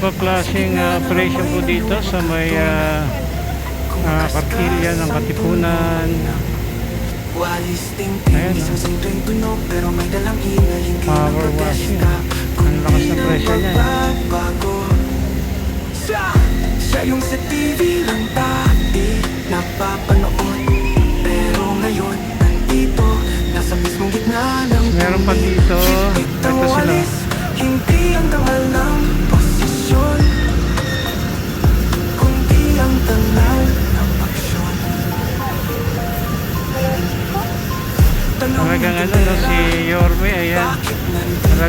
nagpa-flashing uh, operation po dito sa may uh, uh, kartilya ng Katipunan. Ayan, hindi Power washing. Ang lakas ng presyo niya. Siya, yung sa TV lang dati Napapanood Pero ngayon nandito Nasa mismong gitna ng Meron pa dito. Ito sila. Hindi ang tangal ng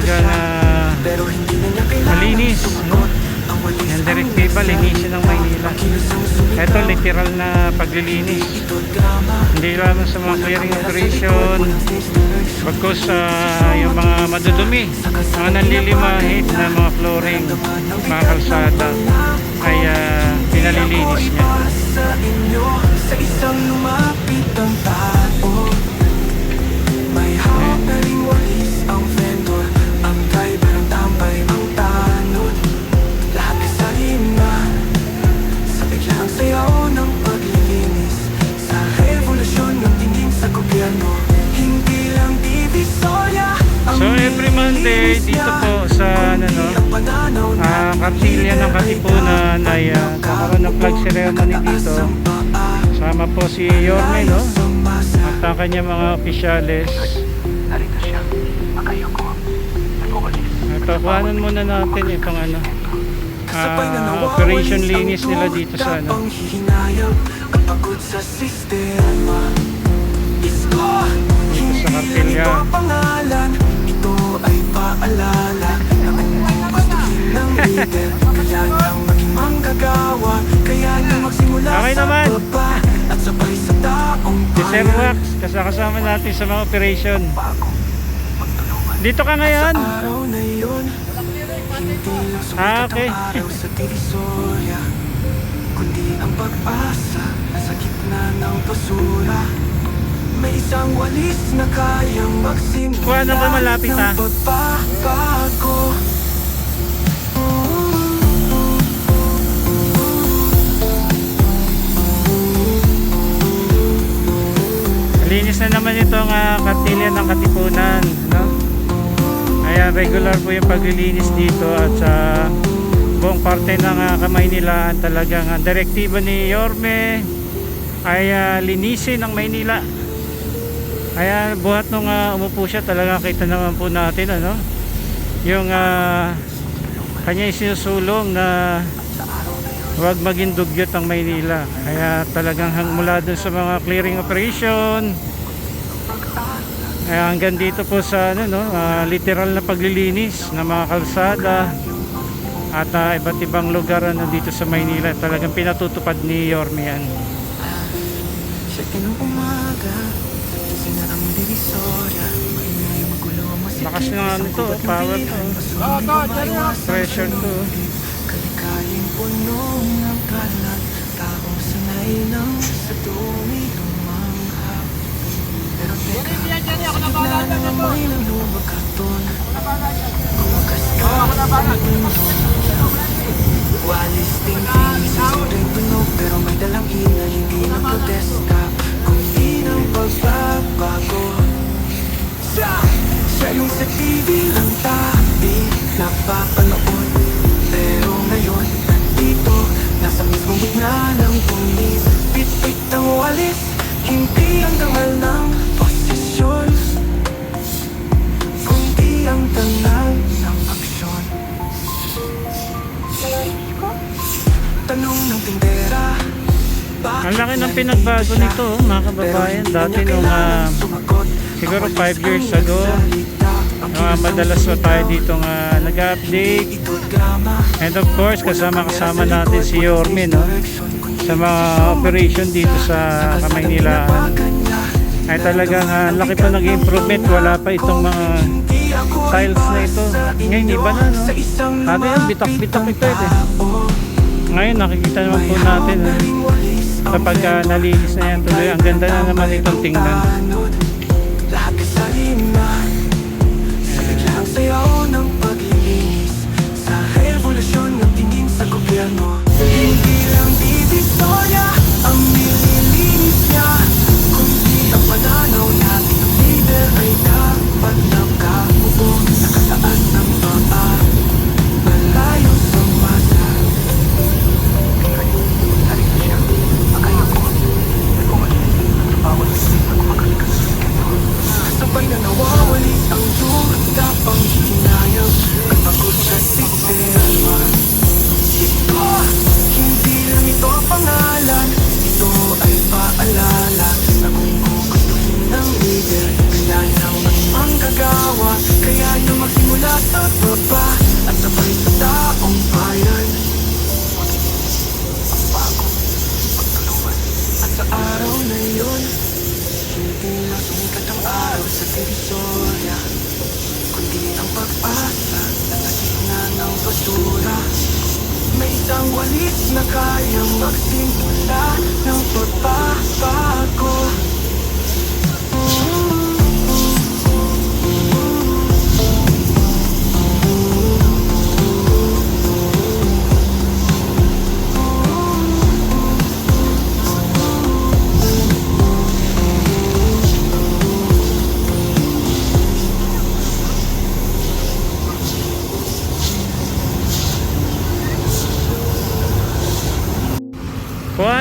uh, hindi na malinis, Yung direktiba, linisin ng Maynila. Ito literal na paglilinis. Hindi lamang sa mga clearing operation, bagkus sa yung mga madudumi, mga nanlilimahit na mga flooring, mga kalsada, ay uh, pinalilinis niya. Sa isang lumapit Monday dito po sa ano no, ang pananaw ng ah, Katipunan ay uh, kakaroon ng flag ceremony dito. Sama po si Yorme no, at ang kanyang mga opisyalis. Narito siya. Akayo ko. Ito, kuhanan muna natin itong ano, ah, operation linis nila dito sa ano. Dito sa kartilya. Ng leader Kaya nang maging manggagawa Kaya nang magsimula Okay sa naman. baba At sabay sa taong Wax, kasama natin sa mga operation. Dito ka ngayon? Sa araw na yun Hindi lang sumikat Ah, okay. ang araw sa Divisoria Kundi ang pag-asa Sa gitna ng basura May isang walis na kayang magsimula Kuha na ba malapit, ng ah? pagbabago Linis na naman itong uh, kartilya ng Katipunan, no? Ayan, regular po yung paglilinis dito at sa buong parte ng uh, kamay nila talagang ang direktiba ni Yorme ay ah, linisin ang Maynila. Kaya buhat nung ah, umupo siya talaga kita naman po natin ano yung uh, kanya isinusulong na huwag maging dugyot ang Maynila. Kaya talagang hang mula dun sa mga clearing operation kaya hanggang dito po sa ano no, ah, literal na paglilinis ng mga kalsada at ah, iba't ibang lugar ano, dito sa Maynila talagang pinatutupad ni Yorme yan. Ng Lakas na ano to, power to. ng Pressure to. Puno ng kalat Taong sanay ng sa dumi lumanghap Pero teka, sigla na amoy ng lumang karton Kumakas ka ang mundo. Walis tingting sa simpleng tunog Pero may dalang ina, hindi na protesta laki ng pinagbago nito oh, mga kababayan. Dati nung ah, siguro 5 years ago, uh, madalas pa tayo dito nga nag-update. And of course, kasama-kasama natin si Yorme no? sa mga operation dito sa Kamaynila. Ay talagang ah, laki pa ng improvement. Wala pa itong mga tiles na ito. Ngayon iba na no. Dati yan, bitak-bitak ito eh. Ngayon nakikita naman po natin ah, kapag ah, nalinis na yan tuloy. Ang ganda na naman itong tingnan.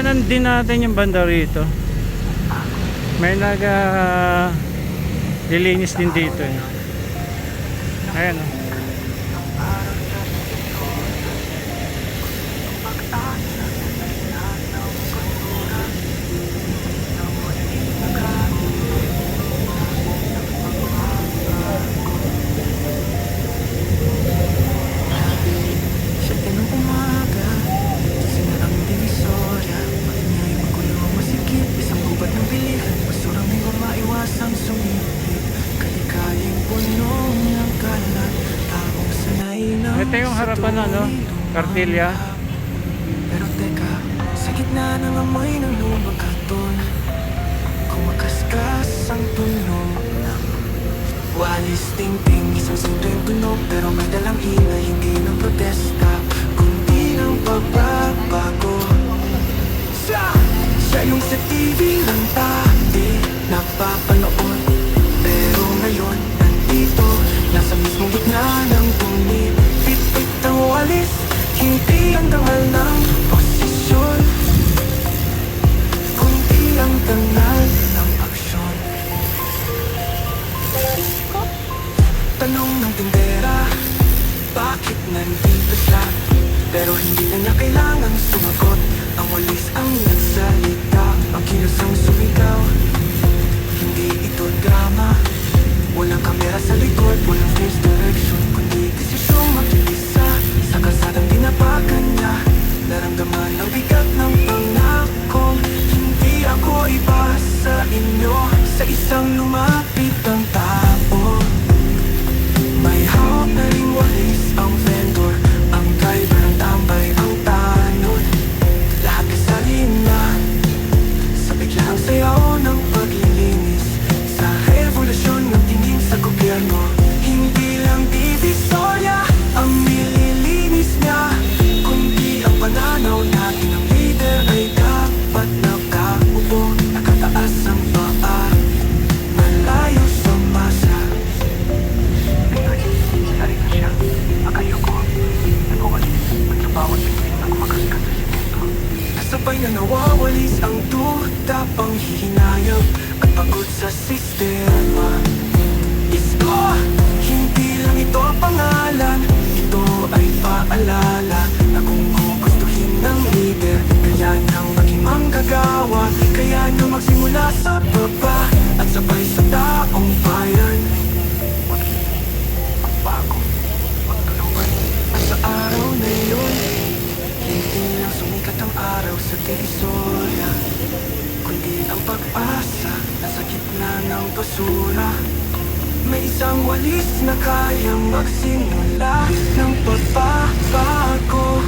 dinaanan din natin yung banda rito may naga uh, lilinis din dito eh. ayan oh. maganda yung harapan na, no? Cartilya. Pero teka, sa gitna ng amoy ng lumang karton, kumakaskas ang tunog. Walis ting-ting, isang sundeng tunog, pero may dalang hila, hindi ng protesta, kundi ng pagbabago. Siya, siya yung sa TV ng tabi, napapanood programa. Walang kamera sa likod, walang face direction. takot sa system. ng pag-asa Nasa gitna ng basura. May isang walis na kayang magsimula Ng pagbabago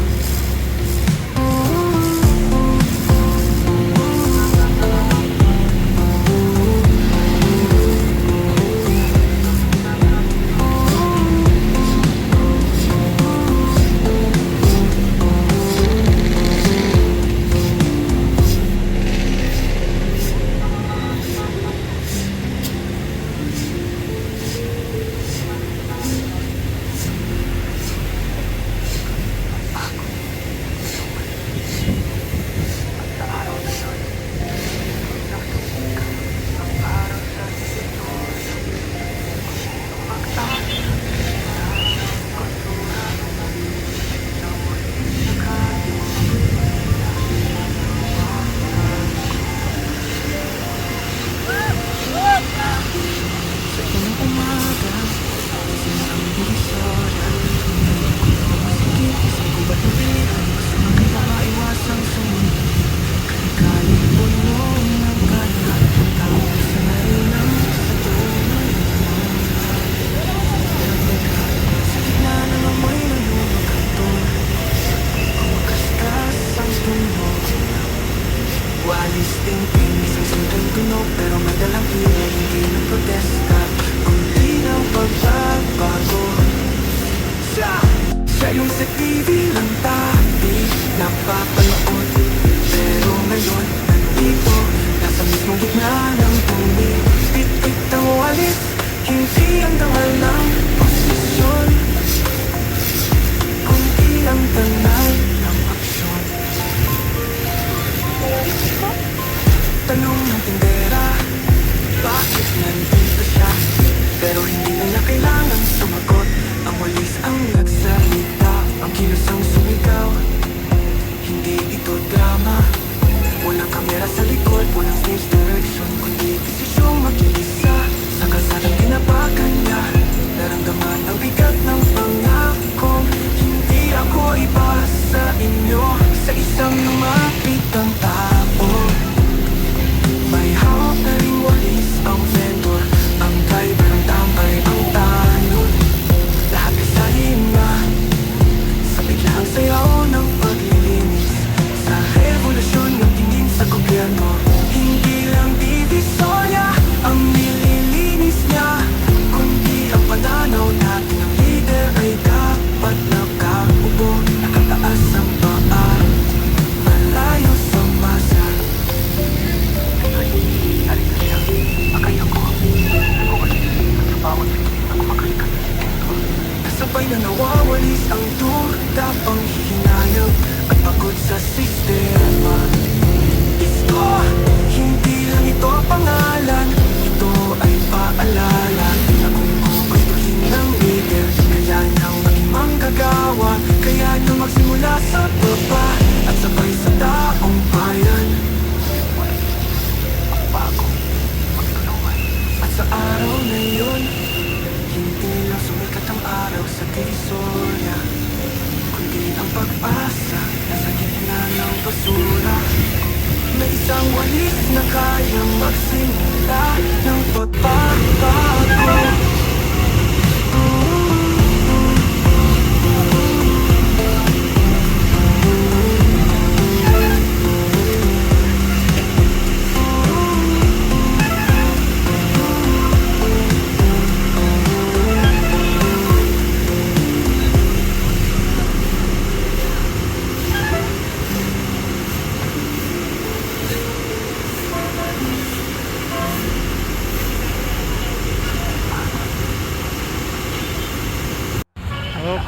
magsimula Ng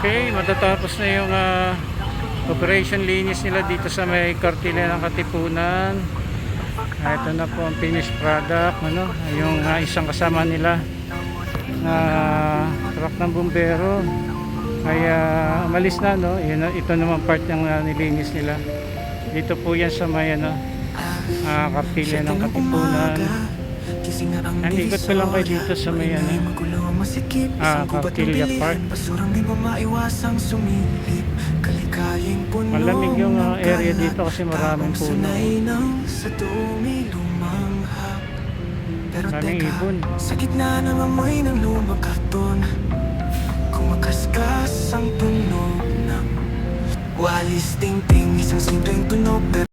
Okay, matatapos na yung ah, operation linis nila dito sa may kartila ng Katipunan. Ah, ito na po ang finished product, ano, yung ah, isang kasama nila na truck ng bumbero ay ah, umalis na no. Yun, ito naman part ng ah, nilinis nila. Dito po yan sa may ano, ah, kartila ng Katipunan. Nandikot ko lang kayo dito sa may ano, ah, Cartilla Park. Basurang di mo maiwasang sumilip Kalikayin puno Malamig yung ng area dito kasi maraming puno. ng sa dumi lumanghap Pero Maraming teka, ibon. sa gitna ng amoy ng lumang karton Kumakaskas ang tunog ng Walis ting-ting, isang simpleng tunog pero